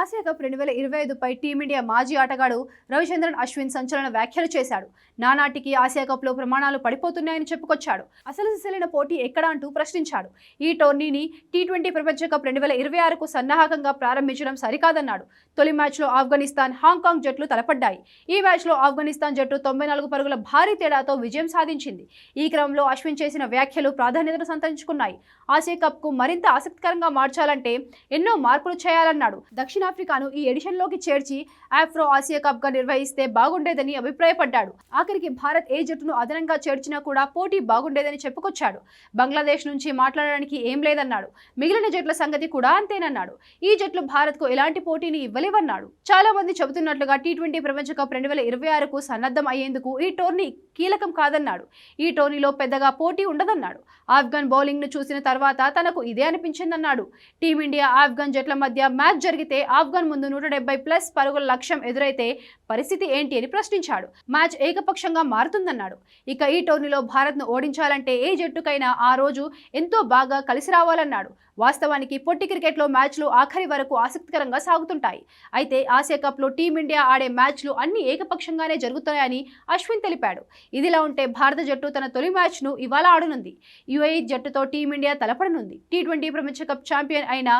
Asia cup రెండు వేల ఇరవై ఐదుపై టీమిండియా మాజీ ఆటగాడు రవిచంద్రన్ అశ్విన్ సంచలన వ్యాఖ్యలు చేశాడు. నానాటికి ఆసియా కప్లో ప్రమాణాలు పడిపోతున్నాయని చెప్పుకొచ్చాడు. అసలు సిసలైన పోటీ ఎక్కడ అంటూ ప్రశ్నించాడు. ఈ టోర్నీని టీ ట్వంటీ ప్రపంచ కప్ రెండు వేల ఇరవై ఆరుకు సన్నాహకంగా ప్రారంభించడం సరికాదన్నాడు. తొలి మ్యాచ్లో ఆఫ్ఘనిస్తాన్ హాంకాంగ్ జట్లు తలపడ్డాయి. ఈ మ్యాచ్లో ఆఫ్ఘనిస్తాన్ జట్టు తొంభై నాలుగు పరుగుల భారీ తేడాతో విజయం సాధించింది. ఈ క్రమంలో అశ్విన్ చేసిన వ్యాఖ్యలు ప్రాధాన్యతను సంతరించుకున్నాయి. ఆసియా కప్కు మరింత ఆసక్తికరంగా మార్చాలంటే ఎన్నో మార్పులు చేయాలన్నాడు. దక్షిణ దక్షిణాఫ్రికాను ఈ ఎడిషన్లోకి చేర్చి ఆఫ్రో ఆసియా కప్గా నిర్వహిస్తే బాగుండేదని అభిప్రాయపడ్డాడు. ఆఖరికి భారత్ ఏ జట్టును అదనంగా చేర్చినా కూడా పోటీ బాగుండేదని చెప్పుకొచ్చాడు. బంగ్లాదేశ్ నుంచి మాట్లాడడానికి ఏం లేదన్నాడు. మిగిలిన జట్ల సంగతి కూడా అంతేనన్నాడు. ఈ జట్లు భారత్కు ఎలాంటి పోటీని ఇవ్వలేవన్నాడు. చాలా మంది చెబుతున్నట్లుగా టీ ట్వంటీ ప్రపంచ కప్ రెండు వేల ఇరవై ఆరుకు సన్నద్ధం అయ్యేందుకు ఈ టోర్నీ కీలకం కాదన్నాడు. ఈ టోర్నీలో పెద్దగా పోటీ ఉండదన్నాడు. ఆఫ్ఘన్ బౌలింగ్ను చూసిన తర్వాత తనకు ఇదే అనిపించిందన్నాడు. టీమిండియా ఆఫ్ఘన్ జట్ల మధ్య మ్యాచ్ జరిగితే ఆఫ్ఘన్ ముందు నూట ప్లస్ పరుగుల లక్ష్యం ఎదురైతే పరిస్థితి ఏంటి అని ప్రశ్నించాడు. మ్యాచ్ ఏకపక్షంగా మారుతుందన్నాడు. ఇక ఈ టోర్నీలో భారత్ను ఓడించాలంటే ఏ జట్టుకైనా ఆ రోజు ఎంతో బాగా కలిసి రావాలన్నాడు. వాస్తవానికి పొట్టి క్రికెట్లో మ్యాచ్లు ఆఖరి వరకు ఆసక్తికరంగా సాగుతుంటాయి. అయితే ఆసియా కప్లో టీమిండియా ఆడే మ్యాచ్లు అన్ని ఏకపక్షంగానే జరుగుతున్నాయని అశ్విన్ తెలిపాడు. ఇదిలా ఉంటే భారత జట్టు తన తొలి మ్యాచ్ను ఇవాళ ఆడనుంది. యుఏఈ జట్టుతో టీమిండియా తలపడనుంది. టీ ట్వంటీ ప్రపంచ కప్ ఛాంపియన్ అయిన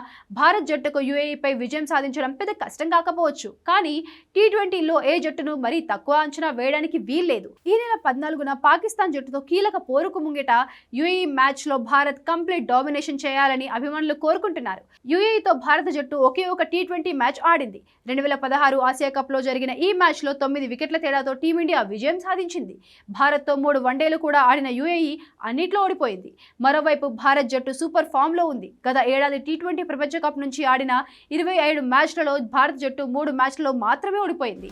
భారత్ జట్టుకు యుఏఈపై విజయం సాధించడం పెద్ద కష్టం కాకపోవచ్చు. కానీ టీ ట్వంటీలో ఏ జట్టును మరీ తక్కువ అంచనా వేయడానికి వీల్లేదు. ఈ నెల పద్నాలుగున పాకిస్తాన్ జట్టుతో కీలక పోరుకు ముంగిట యుఏఈ మ్యాచ్లో భారత్ కంప్లీట్ డామినేషన్ చేయాలని అభిమానులు కోరుకుంటున్నారు. యుఏఈతో భారత జట్టు ఒకే ఒక టీ ట్వంటీ మ్యాచ్ ఆడింది. రెండు వేల పదహారు ఆసియా కప్లో జరిగిన ఈ మ్యాచ్లో తొమ్మిది వికెట్ల తేడాతో టీమిండియా విజయం సాధించింది. భారత్తో మూడు వన్డేలు కూడా ఆడిన యుఏఈ అన్నిట్లో ఓడిపోయింది. మరోవైపు భారత్ జట్టు సూపర్ ఫామ్లో ఉంది. గత ఏడాది టీ ట్వంటీ ప్రపంచ కప్ నుంచి ఆడిన ఇరవై ఐదు మ్యాచ్లలో భారత జట్టు మూడు మ్యాచ్లలో మాత్రమే ఓడిపోయింది.